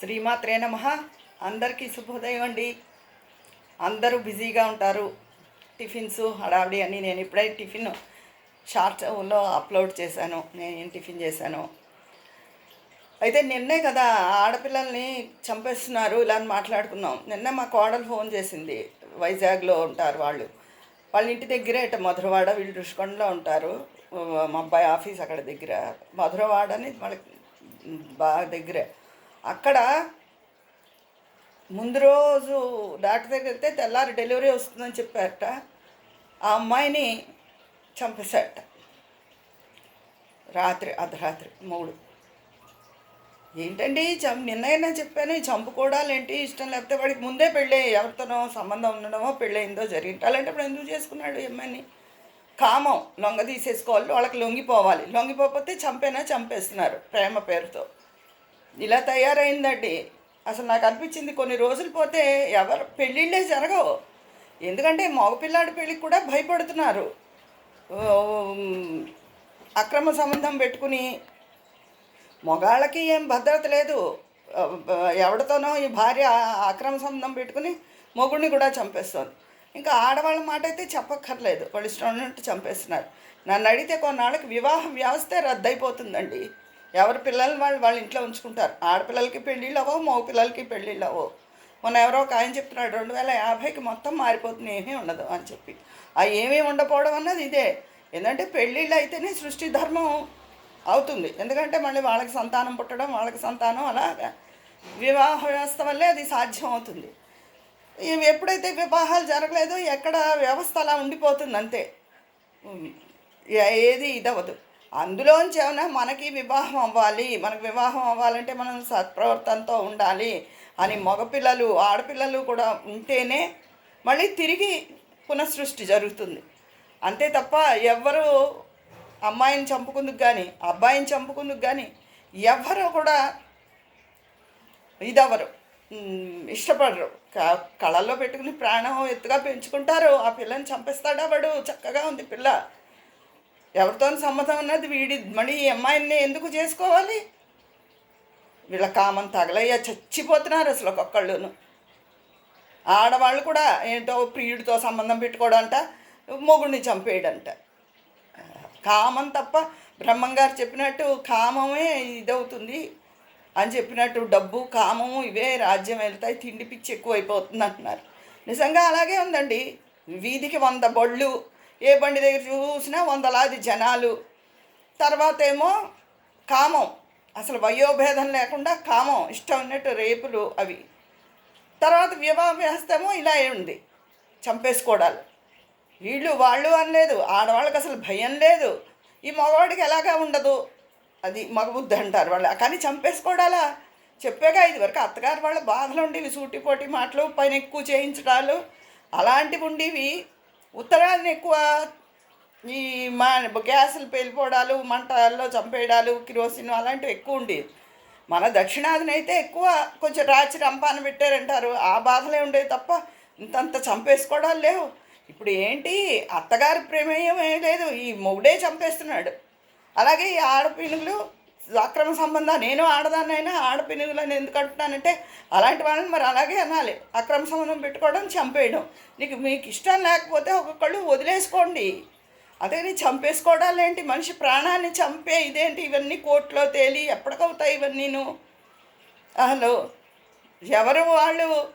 శ్రీమాత్రే నమ. అందరికీ శుభోదయం అండి. అందరూ బిజీగా ఉంటారు. టిఫిన్స్ హడావిడి అని నేను ఇప్పుడే టిఫిన్ షార్ట్లో అప్లోడ్ చేశాను. నేను ఏం టిఫిన్ చేశాను. అయితే నిన్నే కదా ఆడపిల్లల్ని చంపేస్తున్నారు. ఇలా అని మాట్లాడుకున్నాం. నిన్న మా కోడలు ఫోన్ చేసింది. వైజాగ్లో ఉంటారు వాళ్ళు. వాళ్ళ ఇంటి దగ్గరే ఇట మధురవాడ. వీళ్ళు రుషికొండలో ఉంటారు. మా అబ్బాయి ఆఫీస్ అక్కడ దగ్గర. మధురవాడ అని వాళ్ళకి బాగా దగ్గరే. అక్కడ ముందు రోజు డాక్టర్ దగ్గరికి వెళ్తే తెల్లారి డెలివరీ వస్తుందని చెప్పారట. ఆ అమ్మాయిని చంపేశారట. రాత్రి అర్ధరాత్రి మూడు. ఏంటండి? చం నిన్నైనా చెప్పాను ఈ చంపుకోవడాలు ఏంటి? ఇష్టం లేకపోతే వాడికి ముందే పెళ్ళి ఎవరితోనో సంబంధం ఉండడమో పెళ్ళయిందో జరిగింది అలాంటప్పుడు ఎందుకు చేసుకున్నాడు ఈ అమ్మాయిని? కామం లొంగ తీసేసుకోవాలి వాళ్ళకి లొంగిపోవాలి. లొంగిపోతే చంపేనా? చంపేస్తున్నారు ప్రేమ పేరుతో. ఇలా తయారైందండి. అసలు నాకు అనిపించింది కొన్ని రోజులు పోతే ఎవరు పెళ్ళిళ్ళే జరగవు. ఎందుకంటే మగపిల్లాడి పెళ్ళికి కూడా భయపడుతున్నారు. అక్రమ సంబంధం పెట్టుకుని మగాళ్ళకి ఏం భద్రత లేదు. ఎవరితోనో ఈ భార్య అక్రమ సంబంధం పెట్టుకుని మొగుడిని కూడా చంపేస్తుంది. ఇంకా ఆడవాళ్ళ మాట అయితే చెప్పక్కర్లేదు. వాళ్ళు ఇష్టం ఉన్నట్టు చంపేస్తున్నారు. నన్ను అడిగితే కొన్నాళ్ళకి వివాహ వ్యవస్థే రద్దయిపోతుందండి. ఎవరి పిల్లల్ని వాళ్ళు వాళ్ళ ఇంట్లో ఉంచుకుంటారు. ఆడపిల్లలకి పెళ్ళిళ్ళు అవ్వవు మగ పిల్లలకి పెళ్ళిళ్ళు అవ్వవు మొన్న ఎవరో ఒక ఆయన చెప్తున్నాడు రెండు వేల యాభైకి మొత్తం మారిపోతుంది ఏమీ ఉండదు అని చెప్పి. ఆ ఏమీ ఉండకపోవడం అన్నది ఇదే. ఎందుకంటే పెళ్ళిళ్ళు అయితేనే సృష్టి ధర్మం అవుతుంది. ఎందుకంటే మళ్ళీ వాళ్ళకి సంతానం పుట్టడం వాళ్ళకి సంతానం అలాగా. వివాహ వ్యవస్థ వల్లే అది సాధ్యం అవుతుంది. ఎప్పుడైతే వివాహాలు జరగలేదో ఎక్కడ వ్యవస్థ అలా ఉండిపోతుంది అంతే. ఏది ఇదవ్వదు. అందులోంచి ఏమైనా మనకి వివాహం అవ్వాలి మనకు వివాహం అవ్వాలంటే మనం సత్ప్రవర్తనతో ఉండాలి అని మగపిల్లలు ఆడపిల్లలు కూడా ఉంటేనే మళ్ళీ తిరిగి పునఃసృష్టి జరుగుతుంది. అంతే తప్ప ఎవ్వరు అమ్మాయిని చంపుకుందుకు కానీ అబ్బాయిని చంపుకుందుకు కానీ ఎవ్వరు కూడా ఇదవరు ఇష్టపడరు. క- కళల్లో పెట్టుకుని ప్రాణం ఎత్తుగా పెంచుకుంటారు. ఆ పిల్లని చంపేస్తాడా వాడు. చక్కగా ఉంది పిల్ల. ఎవరితో సంబంధం ఉన్నది వీడి మళ్ళీ ఈ అమ్మాయిని ఎందుకు చేసుకోవాలి? వీళ్ళ కామం తగలయ్య చచ్చిపోతున్నారు అసలు ఒక్కొక్కళ్ళును. ఆడవాళ్ళు కూడా ఏంటో ప్రియుడితో సంబంధం పెట్టుకోవడంట మొగుడిని చంపేయడంట. కామం తప్ప బ్రహ్మంగారు చెప్పినట్టు కామమే ఇదవుతుంది అని చెప్పినట్టు డబ్బు కామము ఇవే రాజ్యం వెళ్తాయి తిండి పిచ్చి ఎక్కువైపోతుంది అంటున్నారు నిజంగా అలాగే ఉందండి. వీధికి వంద బళ్ళు ఏ బండి దగ్గర చూసినా వందలాది జనాలు. తర్వాత ఏమో కామం. అసలు వయోభేదం లేకుండా కామం. ఇష్టం ఉన్నట్టు రేపులు అవి. తర్వాత వివాహ వ్యవస్థ ఏమో ఇలా ఉంది. చంపేసుకోవడాలు వీళ్ళు వాళ్ళు అనలేదు. ఆడవాళ్ళకి అసలు భయం లేదు. ఈ మగవాడికి ఎలాగా ఉండదు? అది మగబుద్ధి అంటారు వాళ్ళు. కానీ చంపేసుకోవడాలా చెప్పాక ఇది వరకు అత్తగారు వాళ్ళ బాధలు ఉండేవి. సూటిపోటి మాటలు పైన ఎక్కువ చేయించడాలు. అలాంటివి ఉండేవి. ఉత్తరాన్ని ఎక్కువ ఈ మా గ్యాసులు పేలిపోవడాలు మంటల్లో చంపేయడాలు కిరోసిన్ అలాంటివి ఎక్కువ ఉండేది మన దక్షిణాదిని అయితే ఎక్కువ కొంచెం రాచి రంపాన పెట్టారంటారు. ఆ బాధలే ఉండేవి తప్ప ఇంతంత చంపేసుకోవడాలు లేవు. ఇప్పుడు ఏంటి? అత్తగారి ప్రమేయం ఏం లేదు. ఈ మొగుడే చంపేస్తున్నాడు. అలాగే ఈ ఆడపిల్లలు అక్రమ సంబంధం నేను ఆడదాన్నైనా ఆడపినుగులని ఎందుకు అంటున్నానంటే అలాంటి వాళ్ళని మరి అలాగే అనాలి. అక్రమ సంబంధం పెట్టుకోవడం చంపేయడం. నీకు మీకు ఇష్టం లేకపోతే ఒక్కొక్కళ్ళు వదిలేసుకోండి. అదే చంపేసుకోవడాలు ఏంటి? మనిషి ప్రాణాన్ని చంపే ఇదేంటి? ఇవన్నీ కోర్టులో తేలి ఎప్పటికవుతాయి ఇవన్నీను అసలు ఎవరు వాళ్ళు?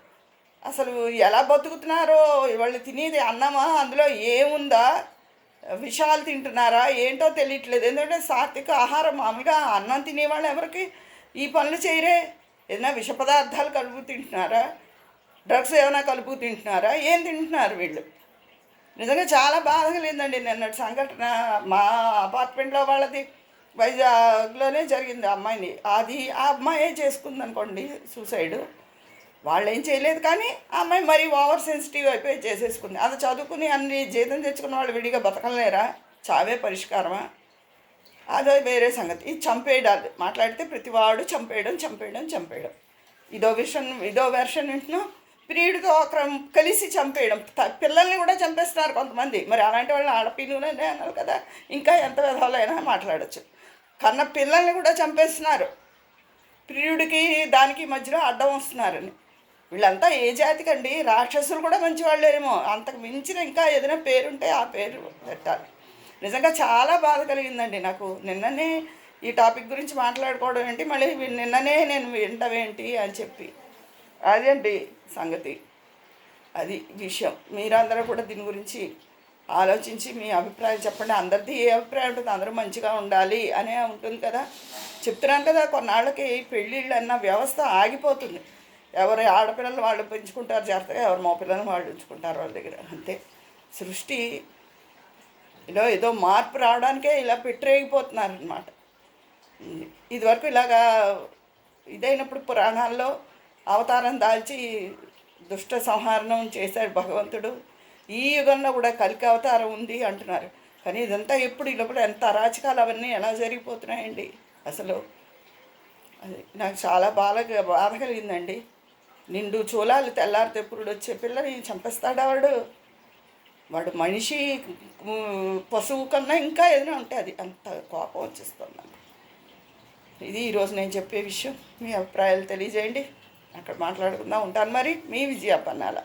అసలు ఎలా బతుకుతున్నారో? వాళ్ళు తినేది అన్నమా? అందులో ఏముందా? విషాలు తింటున్నారా? ఏంటో తెలియట్లేదు. ఎందుకంటే సాత్విక ఆహారం మామూలుగా అన్నం తినేవాళ్ళు ఎవరికి ఈ పనులు చేయరే. ఏదైనా విష పదార్థాలు కలుపు తింటున్నారా? డ్రగ్స్ ఏమైనా కలుపు తింటున్నారా? ఏం తింటున్నారు వీళ్ళు? నిజంగా చాలా బాధ కలిగిందండి నిన్నటి సంఘటన. మా అపార్ట్మెంట్లో వాళ్ళది వైజాగ్లోనే జరిగింది అమ్మాయిని. అది ఆ అమ్మాయే చేసుకుంది అనుకోండి సూసైడ్. వాళ్ళు ఏం చేయలేదు కానీ ఆ అమ్మాయి మరీ ఓవర్ సెన్సిటివ్ అయిపోయి చేసేసుకుంది. అది చదువుకుని అన్ని జీతం తెచ్చుకున్న వాళ్ళు విడిగా బతకలేరా? చావే పరిష్కారమా? అదో వేరే సంగతి. ఇది చంపేయడాలు. మాట్లాడితే ప్రతివాడు చంపేయడం చంపేయడం చంపేయడం. ఇదో విషయం ఇదో వెర్షన్ వింటున్నాం. ప్రియుడితో ఒకరం కలిసి చంపేయడం. పిల్లల్ని కూడా చంపేస్తున్నారు కొంతమంది. మరి అలాంటి వాళ్ళని ఆడపిల్లలనే అన్నారు కదా. ఇంకా ఎంత విధాలైనా మాట్లాడచ్చు. కన్న పిల్లల్ని కూడా చంపేస్తున్నారు. ప్రియుడికి దానికి మధ్యలో అడ్డం వస్తున్నారని. వీళ్ళంతా ఏ జాతికండి? రాక్షసులు కూడా మంచివాళ్ళేమో. అంతకు మించిన ఇంకా ఏదైనా పేరుంటే ఆ పేరు పెట్టాలి. నిజంగా చాలా బాధ కలిగిందండి నాకు. నిన్ననే ఈ టాపిక్ గురించి మాట్లాడుకోవడం ఏంటి? మళ్ళీ నిన్ననే నేను వింటవేంటి అని చెప్పి. అదండి సంగతి? అది విషయం. మీరందరూ కూడా దీని గురించి ఆలోచించి మీ అభిప్రాయం చెప్పండి. అందరిది ఏ అభిప్రాయం ఉంటుంది? అందరూ మంచిగా ఉండాలి అనే ఉంటుంది కదా. చెప్తున్నాను కదా కొన్నాళ్ళకి పెళ్ళిళ్ళు అన్న వ్యవస్థ ఆగిపోతుంది. ఎవరి ఆడపిల్లలు వాళ్ళు పెంచుకుంటారు జాగ్రత్తగా ఎవరి మా పిల్లలు వాళ్ళు ఉంచుకుంటారు వాళ్ళ దగ్గర. అంతే. సృష్టి ఇలా ఏదో మార్పు రావడానికే ఇలా పెట్టరేగిపోతున్నారు అనమాట ఇదివరకు ఇలాగా ఇదైనప్పుడు పురాణాల్లో అవతారం దాల్చి దుష్ట సంహారణం చేశాడు భగవంతుడు. ఈ యుగంలో కూడా కలికి అవతారం ఉంది అంటున్నారు. కానీ ఇదంతా ఎప్పుడు ఇలాప్పుడు ఎంత అరాచకాలు అవన్నీ ఎలా జరిగిపోతున్నాయండి? అసలు అది నాకు చాలా బాధ బాధ కలిగిందండి. నిండు చూలాలు తెల్లారి తెప్పుడు వచ్చే పిల్లని చంపేస్తాడా వాడు? వాడు మనిషి పశువు కన్నా ఇంకా ఏదైనా ఉంటే అది అంత కోపం వచ్చేస్తుంది నాకు. ఇది ఈరోజు నేను చెప్పే విషయం. మీ అభిప్రాయాలు తెలియజేయండి. అక్కడ మాట్లాడుకుందాం. ఉంటాను మరి. మీ విజయ పన్నాల